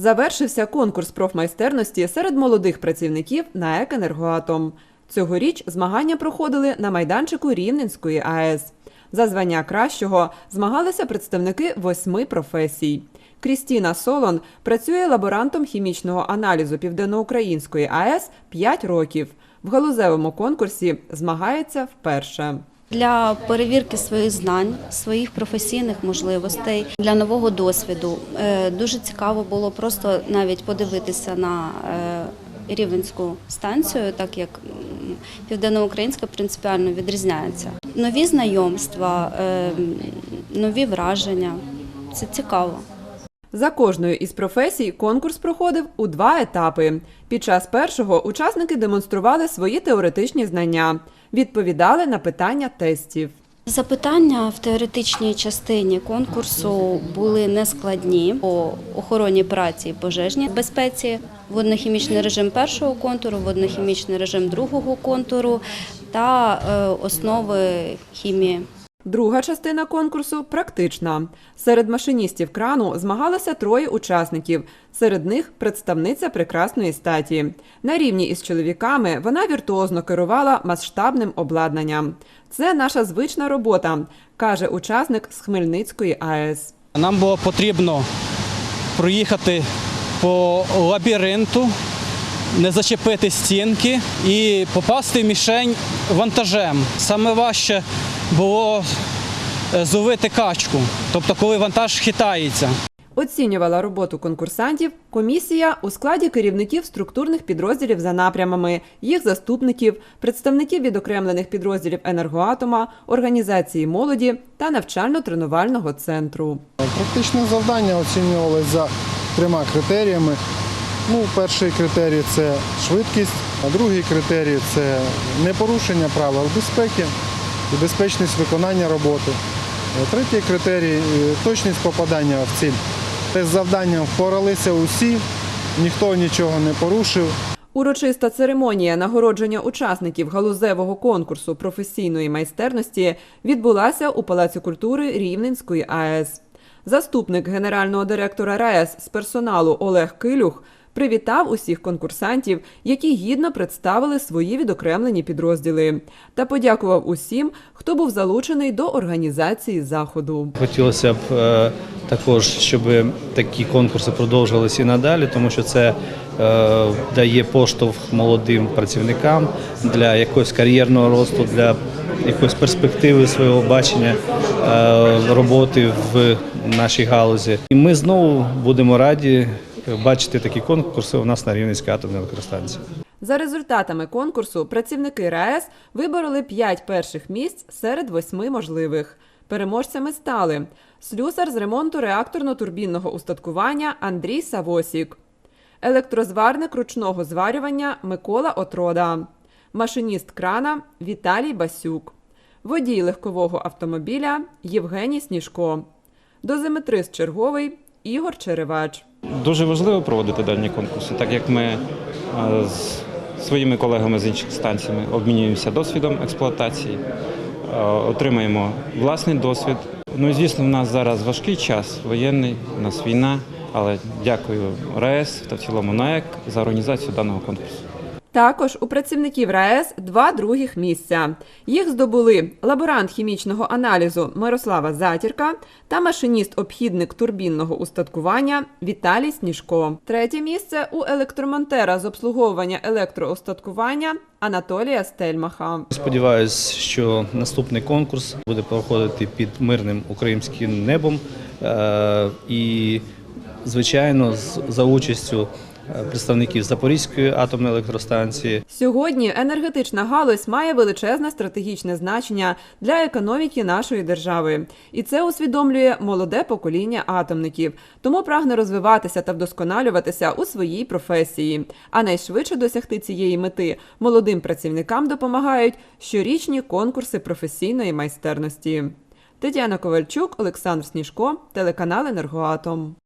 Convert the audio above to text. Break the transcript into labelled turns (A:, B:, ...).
A: Завершився конкурс профмайстерності серед молодих працівників на «Екенергоатом». Цьогоріч змагання проходили на майданчику Рівненської АЕС. За звання кращого змагалися представники восьми професій. Крістіна Солон працює лаборантом хімічного аналізу Південноукраїнської АЕС 5 років. В галузевому конкурсі змагається вперше.
B: Для перевірки своїх знань, своїх професійних можливостей, для нового досвіду Е, дуже цікаво було просто навіть подивитися на е, рівенську станцію, так як південноукраїнська принципіально відрізняється. Нові знайомства, е, нові враження. Це цікаво.
A: За кожною із професій конкурс проходив у два етапи. Під час першого учасники демонстрували свої теоретичні знання, відповідали на питання тестів.
B: Запитання в теоретичній частині конкурсу були нескладні по охороні праці і пожежній безпеці, воднохімічний режим першого контуру, воднохімічний режим другого контуру та е, основи хімії.
A: Друга частина конкурсу практична. Серед машиністів крану змагалося троє учасників. Серед них представниця прекрасної статі. На рівні із чоловіками вона віртуозно керувала масштабним обладнанням. Це наша звична робота, каже учасник з Хмельницької АЕС.
C: Нам було потрібно проїхати по лабіринту, не зачепити стінки і попасти в мішень вантажем. Саме важче було е, зловити качку, тобто коли вантаж хитається.
A: Оцінювала роботу конкурсантів комісія у складі керівників структурних підрозділів за напрямами, їх заступників, представників відокремлених підрозділів енергоатома, організації молоді та навчально-тренувального центру.
D: Практичне завдання оцінювали за трьома критеріями. Ну, перший критерій це швидкість, а другий критерій це непорушення правил безпеки і безпечність виконання роботи. Е, Третій критерій е, точність попадання в ціль. З завданням впоралися усі, ніхто нічого не порушив.
A: Урочиста церемонія нагородження учасників галузевого конкурсу професійної майстерності відбулася у Палаці культури Рівненської АЕС. Заступник генерального директора РаЕС з персоналу Олег Килюх привітав усіх конкурсантів, які гідно представили свої відокремлені підрозділи, та подякував усім, хто був залучений до організації заходу.
E: Хотілося б е, також, щоб такі конкурси продовжувалися і надалі, тому що це е, дає поштовх молодим працівникам для якогось кар'єрного росту, для якоїсь перспективи свого бачення е, роботи в нашій галузі. І ми знову будемо раді бачити такі конкурси у нас на Рівненській атомній електростанції.
A: За результатами конкурсу працівники РаЕС вибороли 5 перших місць серед восьми можливих. Переможцями стали слюсар з ремонту реакторно-турбінного устаткування Андрій Савосік, електрозварник ручного зварювання Микола Отрода, машиніст крана Віталій Басюк, водій легкового автомобіля Євгеній Сніжко, дозиметрист черговий Ігор Черевач.
F: Дуже важливо проводити дані конкурси, так як ми е, з своїми колегами з інших станцій обмінюємося досвідом експлуатації, е, отримаємо власний досвід. Ну і звісно, в нас зараз важкий час, воєнний, у нас війна, але дякую РаЕС та в цілому НАЕК за організацію даного конкурсу.
A: Також у працівників РаЕС два других місця. Їх здобули лаборант хімічного аналізу Мирослава Затірка та машиніст-обхідник турбінного устаткування Віталій Сніжко. Третє місце у електромонтера з обслуговування електроустаткування Анатолія Стельмаха.
E: Сподіваюсь, що наступний конкурс буде проходити під мирним українським небом е, і, звичайно, за участю представників Запорізької атомної електростанції.
A: Сьогодні енергетична галузь має величезне стратегічне значення для економіки нашої держави, і це усвідомлює молоде покоління атомників, тому прагне розвиватися та вдосконалюватися у своїй професії. А найшвидше досягти цієї мети молодим працівникам допомагають щорічні конкурси професійної майстерності. Тетяна Ковальчук, Олександр Сніжко, телеканал Енергоатом.